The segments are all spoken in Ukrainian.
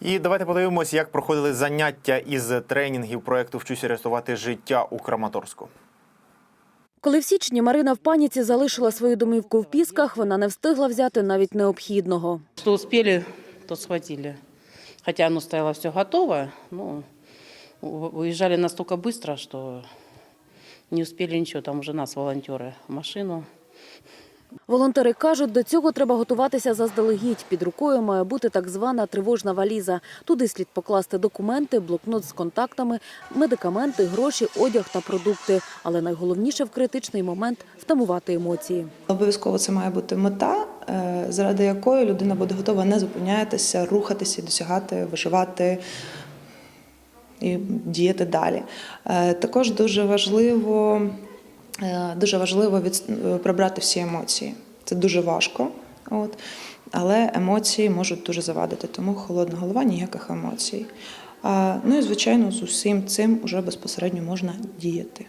І давайте подивимось, як проходили заняття із тренінгів проекту Вчуся рятувати життя у Краматорську. Коли в січні Марина в паніці залишила свою домівку в Пісках, вона не встигла взяти навіть необхідного. Что успели, то схватили. Хотя оно стояло все готово, но у- уезжали настолько быстро, что не успели ничего. Там уже нас, волонтеры, в машину. Волонтери кажуть, до цього треба готуватися заздалегідь. Під рукою має бути так звана тривожна валіза. Туди слід покласти документи, блокнот з контактами, медикаменти, гроші, одяг та продукти. Але найголовніше в критичний момент втамувати емоції. Обов'язково це має бути мета, е, заради якої людина буде готова не зупинятися, рухатися, досягати, виживати і діяти далі. Е, Також дуже важливо, дуже важливо від, е, прибрати всі емоції. Це дуже важко, от, але емоції можуть дуже завадити, тому холодна голова ніяких емоцій. А, Ну і звичайно, з усім цим вже безпосередньо можна діяти.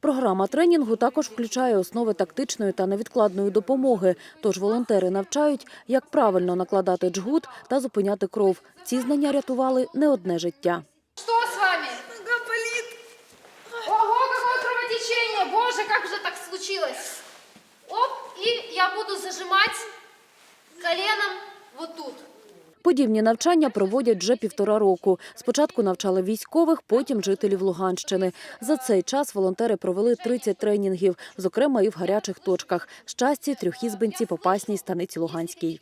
Програма тренінгу також включає основи тактичної та невідкладної допомоги. Тож волонтери навчають, як правильно накладати джгут та зупиняти кров. Ці знання рятували не одне життя. Боже, как же так случилось? Оп, и я буду зажимать коленом вот тут. Подібні навчання проводять вже півтора року. Спочатку навчали військових, потім жителів Луганщини. За цей час волонтери провели 30 тренінгів, зокрема і в гарячих точках – Щасті, Трьохізбинці, Попасній, Станиці Луганській.